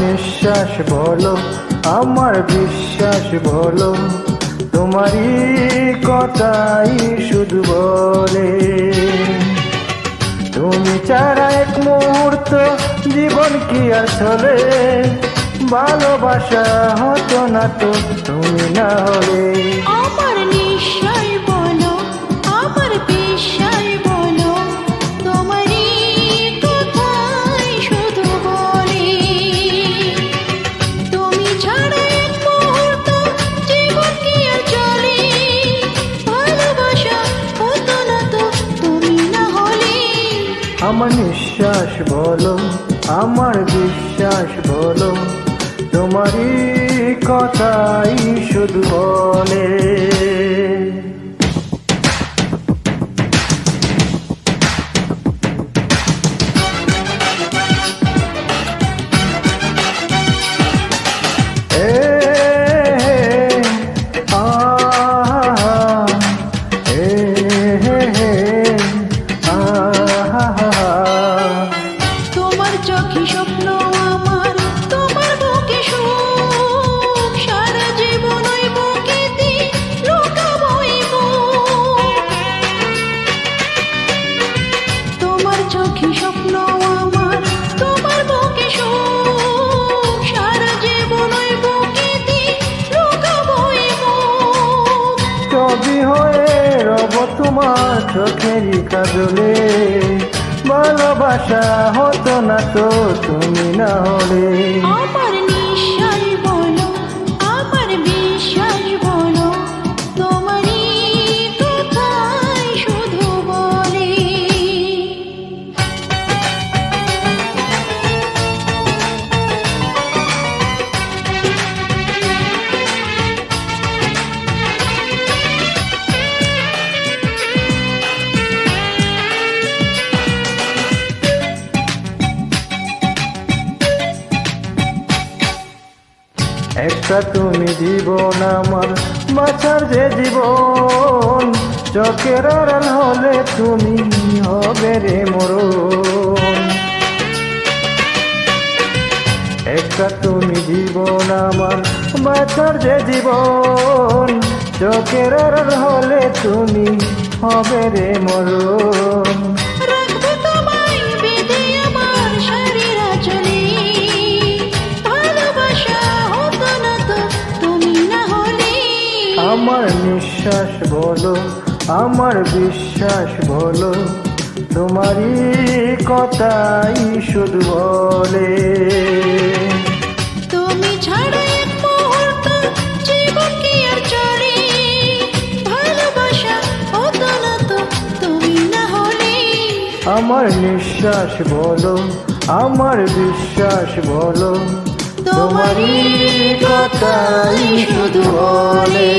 নিঃশ্বাস বলো, আমার বিশ্বাস বলো, তোমারই কথাই শুধু বলে। তুমি ছাড়া এক মুহূর্ত জীবন কি আর চলে? ভালোবাসা হতো না তো, তুমি না হলে। আমার নিঃশ্বাস বলো আমার বিশ্বাস বলো তোমারই কথাই শুধু বলে। চোখেরই কাজলে ভালোবাসা হতো না তো তুমি না হলে। একটা তুমি জীবন আমার, বাঁচার যে জীবন, চোখের আড়াল হলে তুমি হবে রে মরণ। একটা তুমি জীবন আমার, বাঁচার যে জীবন, চোখের আড়াল হলে তুমি হবে রে মরণ। আমার নিঃশ্বাস বলো আমার বিশ্বাস বলো তোমারই কথাই শুধু বলে। তুমি ছাড়া এক মুহূর্ত জীবন কি আর চলে। ভালোবাসা হতো না তো তুমি না হলে। আমার নিঃশ্বাস বলো আমার বিশ্বাস বলো তোমারই কথাই শুধু বলে।